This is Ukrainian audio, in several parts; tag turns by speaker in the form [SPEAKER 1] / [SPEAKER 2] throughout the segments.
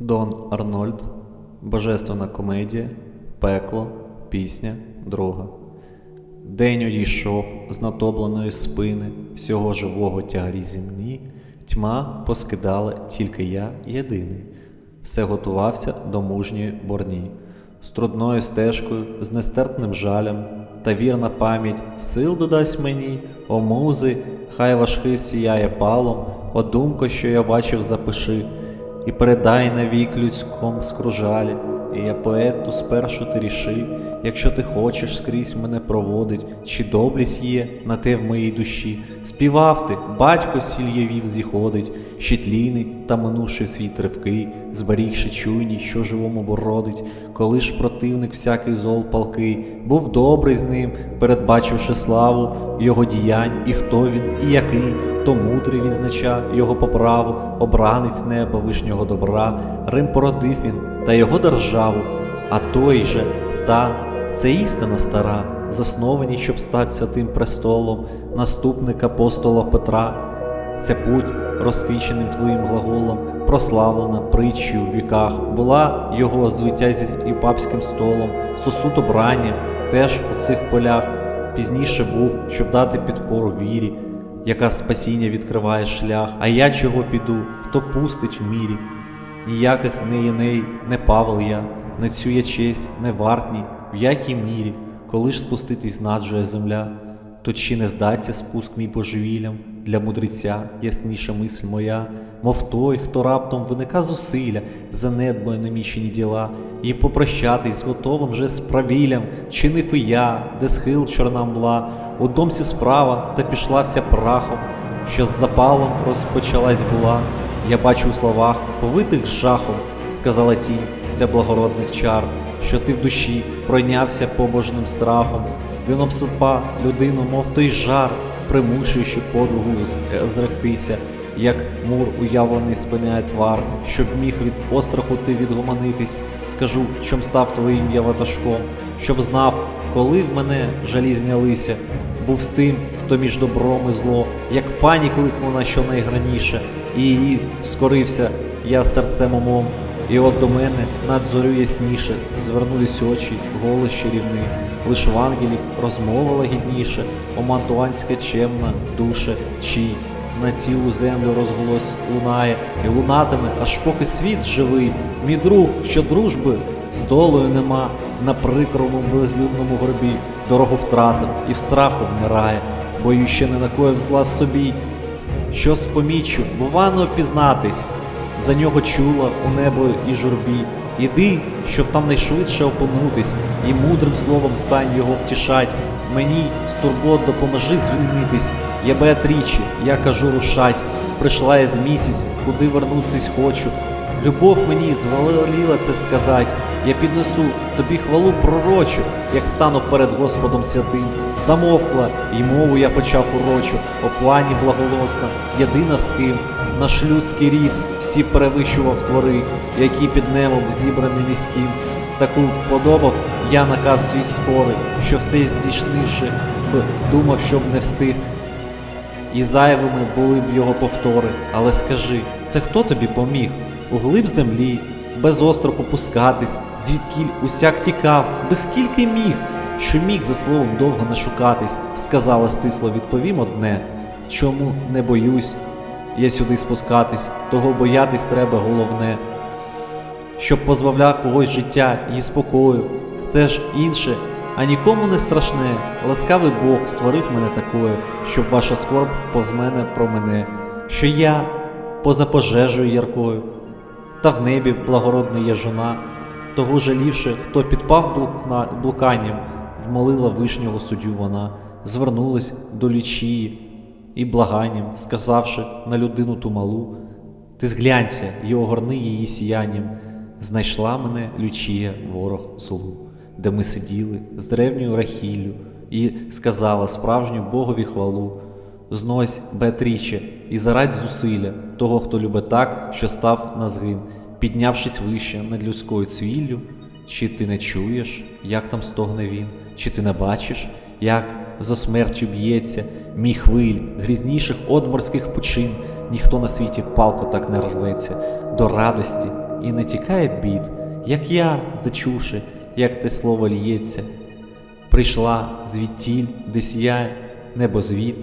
[SPEAKER 1] Дон Арнольд, Божественна комедія, Пекло, Пісня, Друга. День одійшов з натобленої спини всього живого тягарі земні, тьма поскидала тільки я єдиний. Все готувався до мужньої борні, з трудною стежкою, з нестерпним жалем, та вірна пам'ять сил додасть мені, о музи, хай важкий сіяє палом, о думко, що я бачив, запиши, і передай навік людському скружалі, і я поету спершу ти ріши, якщо ти хочеш скрізь мене проводить, чи доблість є на те в моїй душі. Співав ти, батько сільєвів зіходить, щитлійний та минувши свій тривкий, зберігши чуйність, що живому бородить, коли ж противник всякий зол палкий, був добрий з ним, передбачивши славу його діянь, і хто він, і який, то мудрий відзначав його поправу, обранець неба вишнього добра, Рим породив він та його державу, а той же та це істина стара, засновані, щоб стати святим престолом, наступник апостола Петра. Це путь, розквіченим твоїм глаголом, прославлена притчею в віках, була його звиття зі і папським столом, сосуд обрання теж у цих полях пізніше був, щоб дати підпору вірі, яка спасіння відкриває шлях. А я чого піду, хто пустить в мірі? Ніяких не Єней, не Павел я, не цю я честь, не вартній, в якій мірі, коли ж спуститись знаджує земля, то чи не здаться спуск мій божевіллям, для мудреця ясніша мисль моя, мов той, хто раптом виника зусилля, занедбує намічені діла, і попрощатись з готовим же справіллям, чинив і я, де схил чорна мла, у домці справа та пішла вся прахом, що з запалом розпочалась була. Я бачу у словах, повитих жахом, сказала тінь вся благородних чар, що ти в душі пройнявся побожним страхом. Він обсипа людину, мов той жар, примушуючи подвигу з- зректися, як мур уявлений спиняє твар, щоб міг від остраху ти відгомонитись. Скажу, чом став твоїм я ватажком, щоб знав, коли в мене жалі знялися, був з тим, хто між добром і зло, як пані кликнула щонайграніше, і її скорився я серцем умом. І от до мене над зорю ясніше. Звернулись очі, голос чарівний, лиш в ангелів розмова лагідніше, омантуанська чемна душе, чий на цілу землю розголос лунає, і лунатиме, аж поки світ живий, мій друг, що дружби з долою нема, на прикрому безлюдному горбі дорогу втратив і в страху вмирає, бою ще не накоїв зла собі, що спомічу, бувано пізнатись, за нього чула у небо і журбі. Іди, щоб там найшвидше опинутись, і мудрим словом стань його втішать. Мені з турбот допоможи звільнитись. Я Беатрічі, я кажу рушать. Прийшла я з місяць, куди вернутись хочу. Любов мені звалила це сказать. Я піднесу тобі хвалу пророчу, як стану перед Господом святим. Замовкла, і мову я почав урочу, о плані благолосна, єдина з ким. Наш людський рід всі перевищував твори, які під небом зібрані низьким. Таку подобав я наказ твій скорий, що все здійснивши, б думав, щоб не встиг. І зайвими були б його повтори. Але скажи, це хто тобі поміг? У глиб землі, без остраху пускатись, звідкіль усяк тікав, без скільки міг, що міг за словом довго не шукатись, сказала стисло, відповім одне, чому не боюсь я сюди спускатись, того боятись треба головне щоб позбавляв когось життя і спокою. Все ж інше, а нікому не страшне. Ласкавий Бог створив мене такою, щоб ваша скорб повз мене про мене, що я поза пожежею яркою, та в небі благородна є жона, того жалівши, хто підпав блукна, блуканням, вмолила вишнього суддю вона, звернулась до лічії і благанням, сказавши на людину ту малу, ти зглянься і огорни її сіянням. Знайшла мене Лючія, ворог злу, де ми сиділи з древньою Рахіллю, і сказала справжню Богові хвалу. Знось, Беатріче, і зарадь зусилля того, хто любить так, що став на згин, піднявшись вище над людською цвіллю, чи ти не чуєш, як там стогне він, чи ти не бачиш, як за смертю б'ється мій хвиль, грізніших одморських пучин, ніхто на світі палко так не рветься. До радості і не тікає бід, як я, зачувши, як те слово лється. Прийшла звідтіль, де сіяє небозвід,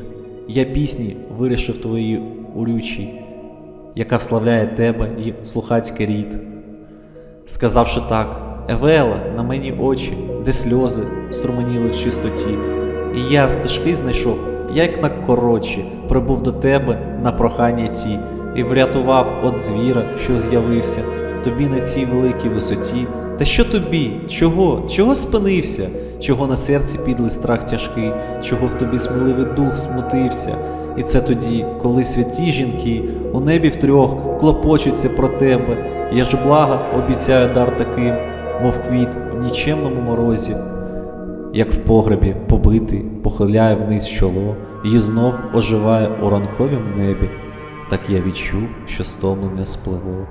[SPEAKER 1] я пісні вирішив твої урючі, яка вславляє тебе й слухацький рід. Сказавши так, Евела на мені очі, де сльози струменіли в чистоті, і я стежки знайшов, як на коротші, прибув до тебе на прохання ті, і врятував от звіра, що з'явився, тобі на цій великій висоті. Та що тобі? Чого? Чого спинився? Чого на серці підлий страх тяжкий, чого в тобі сміливий дух смутився? І це тоді, коли святі жінки у небі втрьох клопочуться про тебе. Я ж блага обіцяю дар таким, мов квіт в нічемному морозі, як в погребі побитий, похиляє вниз чоло, і знов оживає у ранковім небі. Так я відчув, що стомлення спливло,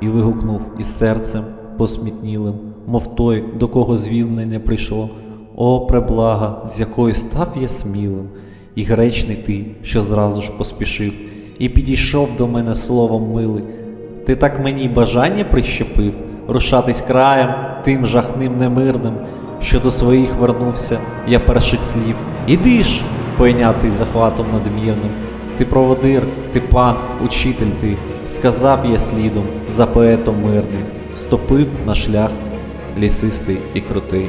[SPEAKER 1] і вигукнув із серцем посмітнілим, мов той, до кого звільнення прийшло. О, преблага, з якої став я смілим, і гречний ти, що зразу ж поспішив, і підійшов до мене словом милий. Ти так мені бажання прищепив рушатись краєм тим жахним немирним, що до своїх вернувся я перших слів. Іди ж, пойнятий захватом надмірним. Ти проводир, ти пан, учитель ти, сказав я слідом за поетом мирним, ступив на шлях лісистий і крутий.